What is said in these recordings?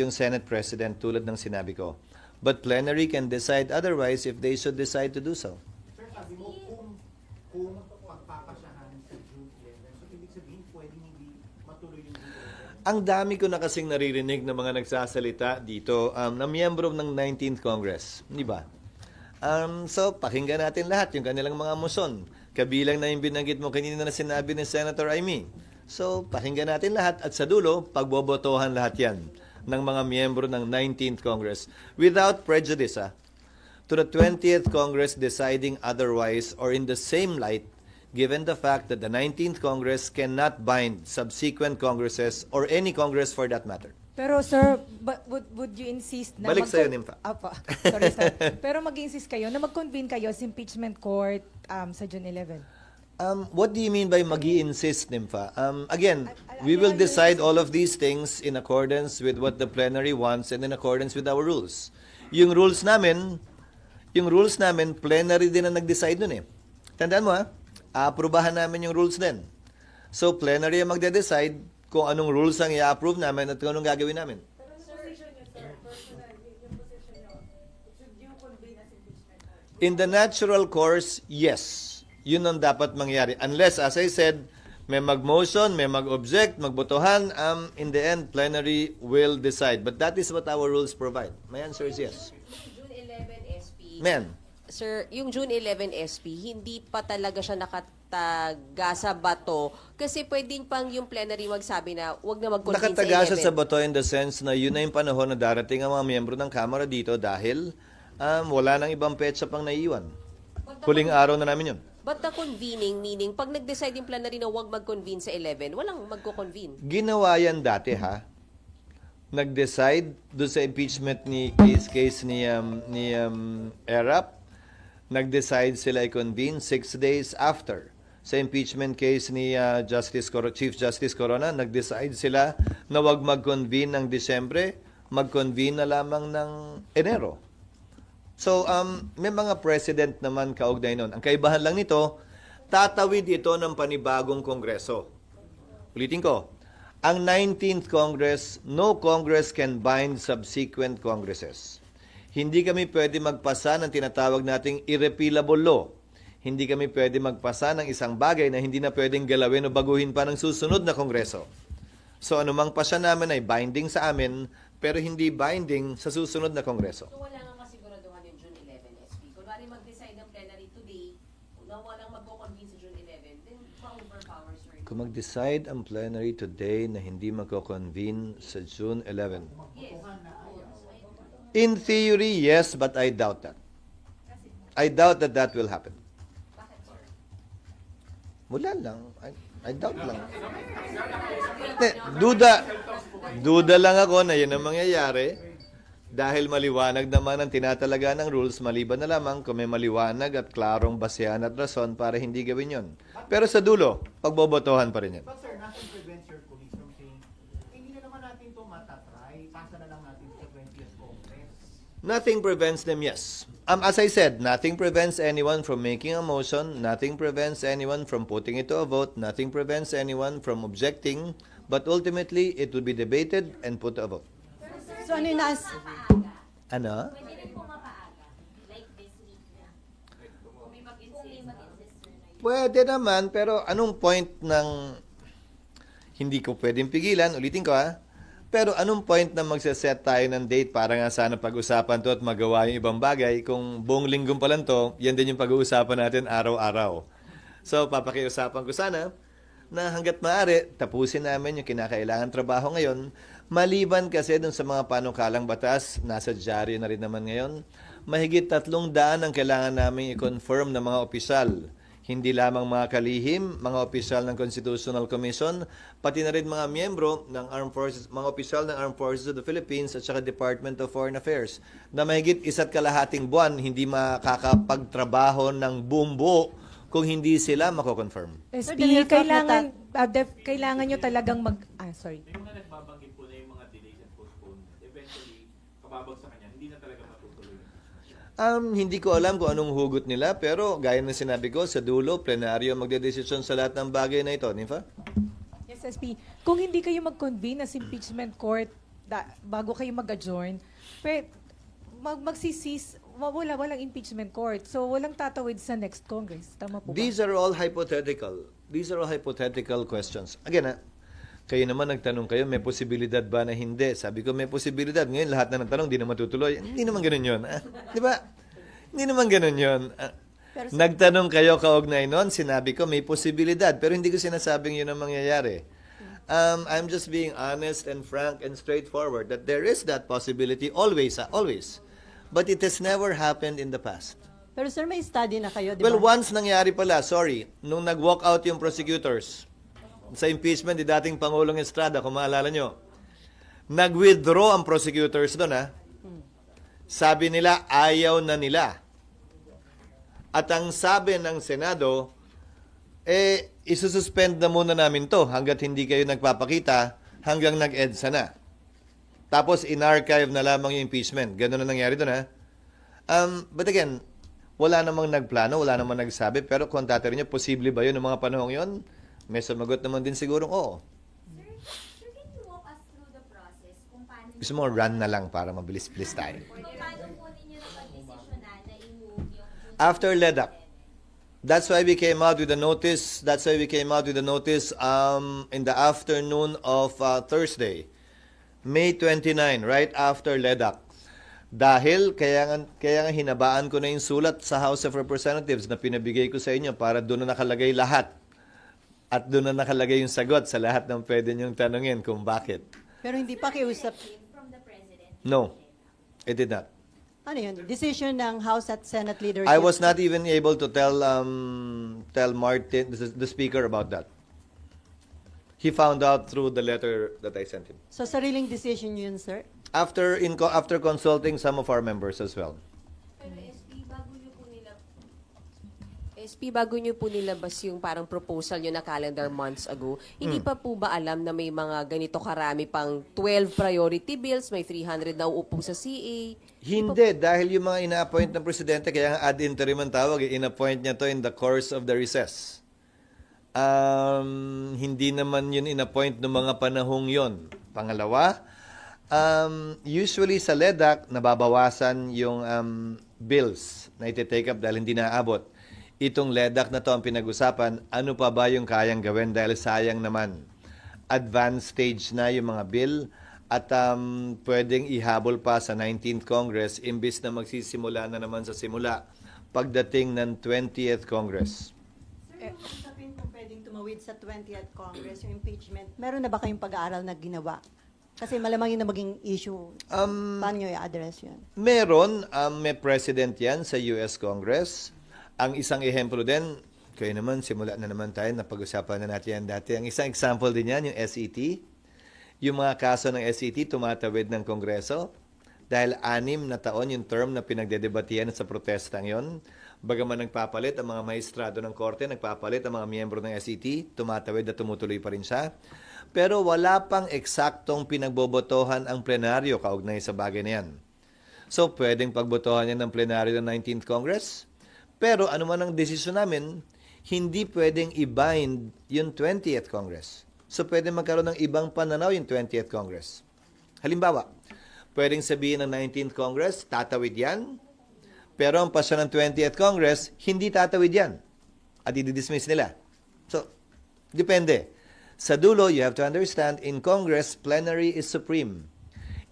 yung Senate President tulad ng sinabi ko. But plenary can decide otherwise if they should decide to do so. Sir, sabi mo kung kung pagpapasyahan sa June 11, so ibig sabihin pwedeng hindi matuloy yung June 11. Ang dami ko na kasing naririnig ng mga nagsasalita dito um, na miyembro ng 19th Congress. Di ba? Um, so, pakinggan natin lahat yung kanilang mga muson. Kabilang na yung binanggit mo kanina na sinabi ni Senator Amy. So, pakinggan natin lahat at sa dulo, pagbobotohan lahat yan ng mga miyembro ng 19th Congress without prejudice ah, to the 20th Congress deciding otherwise or in the same light given the fact that the 19th Congress cannot bind subsequent Congresses or any Congress for that matter. Pero sir, but would, would you insist na Balik sa'yo, Nympha. Apa, sorry sir. Pero mag-insist kayo na mag-convene kayo sa impeachment court um, sa June 11. Um, what do you mean by mag insist Nympha? Um, again, we will decide all of these things in accordance with what the plenary wants and in accordance with our rules. Yung rules namin, yung rules namin, plenary din ang nag-decide nun eh. Tandaan mo ha, aaprubahan namin yung rules din. So, plenary ang magde-decide kung anong rules ang i-approve namin at kung anong gagawin namin. In the natural course, yes. Yun ang dapat mangyari. Unless, as I said, may mag-motion, may mag-object, magbotohan, um, in the end, plenary will decide. But that is what our rules provide. My answer is yes. June 11 SP. Men, Sir, yung June 11 SP, hindi pa talaga siya nakataga sa bato kasi pwedeng pang yung plenary magsabi na wag na mag-convene nakataga sa siya 11. sa bato in the sense na yun na yung panahon na darating ang mga miyembro ng Kamara dito dahil um, wala nang ibang petsa pang naiiwan. Huling araw na namin yun. But the convening, meaning, pag nag-decide yung plenary na wag mag-convene sa 11, walang magko-convene. Ginawa yan dati ha. Nag-decide do sa impeachment ni case case ni um, ni um, Erap. Nag-decide sila i-convene six days after. Sa impeachment case ni uh, Justice Cor- Chief Justice Corona, nag-decide sila na wag mag-convene ng Disyembre, mag-convene na lamang ng Enero. So, um, may mga president naman kaugnay nun. Ang kaibahan lang nito, tatawid ito ng panibagong kongreso. Ulitin ko, ang 19th Congress, no Congress can bind subsequent Congresses. Hindi kami pwede magpasa ng tinatawag nating irrepealable law. Hindi kami pwede magpasa ng isang bagay na hindi na pwedeng galawin o baguhin pa ng susunod na Kongreso. So anumang pasya namin ay binding sa amin, pero hindi binding sa susunod na Kongreso. So wala nga kasiguraduhan yung June 11 SP. Kung bari mag-decide ng plenary today, na walang magko-convene sa June 11, then ma-overpowers your Kung mag-decide ang plenary today na hindi magko-convene sa June 11, In theory, yes, but I doubt that. I doubt that that will happen. Wala lang. I, I doubt lang. Duda. Duda lang ako na yun ang mangyayari. Dahil maliwanag naman ang tinatalaga ng rules, maliban na lamang kung may maliwanag at klarong basehan at rason para hindi gawin yon. Pero sa dulo, pagbobotohan pa rin yan. But sir, nothing prevents your colleagues from saying, hindi na naman natin to matatry, pasa na lang natin sa 20th Congress. Nothing prevents them, yes. Um, as I said, nothing prevents anyone from making a motion, nothing prevents anyone from putting it to a vote, nothing prevents anyone from objecting, but ultimately, it will be debated and put to a vote. So ano yung nas... Ano? Pwede rin po mapaaga. Like this week na. Kung may mag-insist na. Pwede naman, pero anong point ng hindi ko pwedeng pigilan, ulitin ko ha, pero anong point na magsaset tayo ng date para nga sana pag-usapan to at magawa yung ibang bagay kung buong linggong pa lang to, yan din yung pag-uusapan natin araw-araw. So, papakiusapan ko sana na hanggat maaari, tapusin namin yung kinakailangan trabaho ngayon. Maliban kasi dun sa mga panukalang batas, nasa dyaryo na rin naman ngayon, mahigit tatlong daan ang kailangan namin i-confirm ng mga opisyal. Hindi lamang mga kalihim, mga opisyal ng Constitutional Commission, pati na rin mga miyembro ng Armed Forces, mga opisyal ng Armed Forces of the Philippines at saka Department of Foreign Affairs na mahigit isa't kalahating buwan hindi makakapagtrabaho ng buong buo kung hindi sila mako-confirm. SP, Daniel, kailangan, ah, def- kailangan nyo talagang mag... Ah, sorry. Nagbabanggit po na yung mga delays and postponement, eventually, kababagsakan niya, hindi na talaga matutuloy. Um, hindi ko alam kung anong hugot nila, pero gaya ng sinabi ko, sa dulo, plenaryo magdedesisyon sa lahat ng bagay na ito, di ba? Yes, SP. Kung hindi kayo mag-convene as impeachment court da, bago kayo mag-adjourn, pe, mag, magsisis, wa- wala, walang impeachment court. So, walang tatawid sa next Congress. Tama po ba? These are all hypothetical. These are all hypothetical questions. Again, ah, kayo naman nagtanong kayo, may posibilidad ba na hindi? Sabi ko, may posibilidad. Ngayon, lahat na nagtanong, di naman tutuloy. Hindi naman ganun yun. Ah, di ba? Hindi naman ganun yun. Ah, nagtanong kayo kaugnay nun, sinabi ko, may posibilidad. Pero hindi ko sinasabing yun ang mangyayari. Um, I'm just being honest and frank and straightforward that there is that possibility always, ah, always. But it has never happened in the past. Pero sir, may study na kayo, di Well, ba? once nangyari pala, sorry, nung nag-walk out yung prosecutors sa impeachment ni dating Pangulong Estrada, kung maalala nyo, nag-withdraw ang prosecutors doon, ha? Sabi nila, ayaw na nila. At ang sabi ng Senado, eh, isususpend na muna namin to hanggat hindi kayo nagpapakita hanggang nag-EDSA na. Tapos, in-archive na lamang yung impeachment. Ganun na nangyari doon, ha? Um, but again, wala namang nagplano, wala namang nagsabi, pero kung tatanungin niyo, posible ba yun ng mga panahong yun? May sumagot naman din siguro, oo. Sir, can you walk us through the process kung paano Gusto mo run na lang para mabilis-bilis tayo. kung paano po ninyo napag-desisyonan na i-move yung June After LEDAC, that's why we came out with a notice, that's why we came out with a notice um, in the afternoon of uh, Thursday, May 29, right after LEDAC. Dahil kaya nga, kaya nga hinabaan ko na yung sulat sa House of Representatives na pinabigay ko sa inyo para doon na nakalagay lahat. At doon na nakalagay yung sagot sa lahat ng pwede niyong tanungin kung bakit. Pero hindi pa kiusap. from the President. No, it did not. Ano yun? Decision ng House at Senate leadership. I was not even able to tell um, tell Martin, the, the speaker, about that. He found out through the letter that I sent him. So, sariling decision yun, sir? After in after consulting some of our members as well. SP, bago nyo po nilabas yung parang proposal nyo na calendar months ago, hindi pa po ba alam na may mga ganito karami pang 12 priority bills, may 300 na uupo sa CA? Hindi, dahil yung mga ina-appoint ng presidente, kaya nga ad interim ang tawag, eh, in-appoint niya to in the course of the recess. Um, hindi naman yun in-appoint ng mga panahong yon. Pangalawa, um, usually sa LEDAC, nababawasan yung um, bills na iti-take up dahil hindi naaabot. Itong LEDAC na to ang pinag-usapan, ano pa ba yung kayang gawin dahil sayang naman. Advanced stage na yung mga bill at um, pwedeng ihabol pa sa 19th Congress imbis na magsisimula na naman sa simula pagdating ng 20th Congress. Sir, kung pwedeng tumawid sa 20th Congress yung impeachment. Meron na ba kayong pag-aaral na ginawa? Kasi malamang yun na maging issue. Um, Paano nyo i-address yun? Meron, um, may president yan sa US Congress. Ang isang ehemplo din, kayo naman, simula na naman tayo, napag-usapan na natin yan dati. Ang isang example din yan, yung SET. Yung mga kaso ng SET, tumatawid ng Kongreso. Dahil anim na taon yung term na pinagdedebatihan sa protestang yon. Bagaman nagpapalit ang mga maestrado ng korte, nagpapalit ang mga miyembro ng SET, tumatawid at tumutuloy pa rin siya. Pero wala pang eksaktong pinagbobotohan ang plenaryo kaugnay sa bagay na yan. So, pwedeng pagbotohan yan ng plenaryo ng 19th Congress. Pero ano man ang desisyon namin, hindi pwedeng i-bind yung 20th Congress. So, pwedeng magkaroon ng ibang pananaw yung 20th Congress. Halimbawa, pwedeng sabihin ng 19th Congress, tatawid yan. Pero ang pasya ng 20th Congress, hindi tatawid yan. At i-dismiss nila. So, depende. Sa dulo, you have to understand, in Congress, plenary is supreme.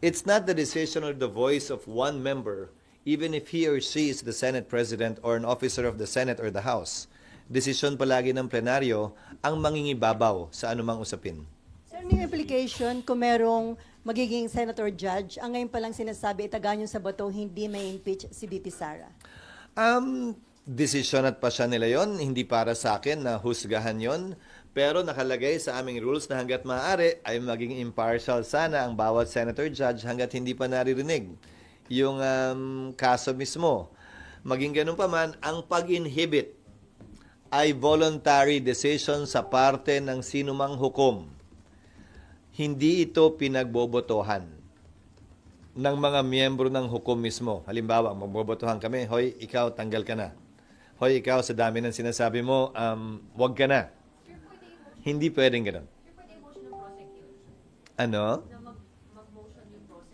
It's not the decision or the voice of one member, even if he or she is the Senate President or an officer of the Senate or the House. Desisyon palagi ng plenaryo ang mangingibabaw sa anumang usapin. Sir, may implication kung merong magiging senator judge, ang ngayon palang sinasabi, itaga nyo sa bato, hindi may impeach si BP Sara. Um, desisyon at pasya nila yon, hindi para sa akin na husgahan yon. Pero nakalagay sa aming rules na hanggat maaari ay maging impartial sana ang bawat senator judge hanggat hindi pa naririnig yung um, kaso mismo. Maging ganun pa man, ang pag-inhibit ay voluntary decision sa parte ng sinumang hukom. Hindi ito pinagbobotohan ng mga miyembro ng hukom mismo. Halimbawa, magbobotohan kami, hoy, ikaw, tanggal ka na. Hoy, ikaw, sa dami ng sinasabi mo, um, wag ka na. Hindi pwedeng ganun. Ano? na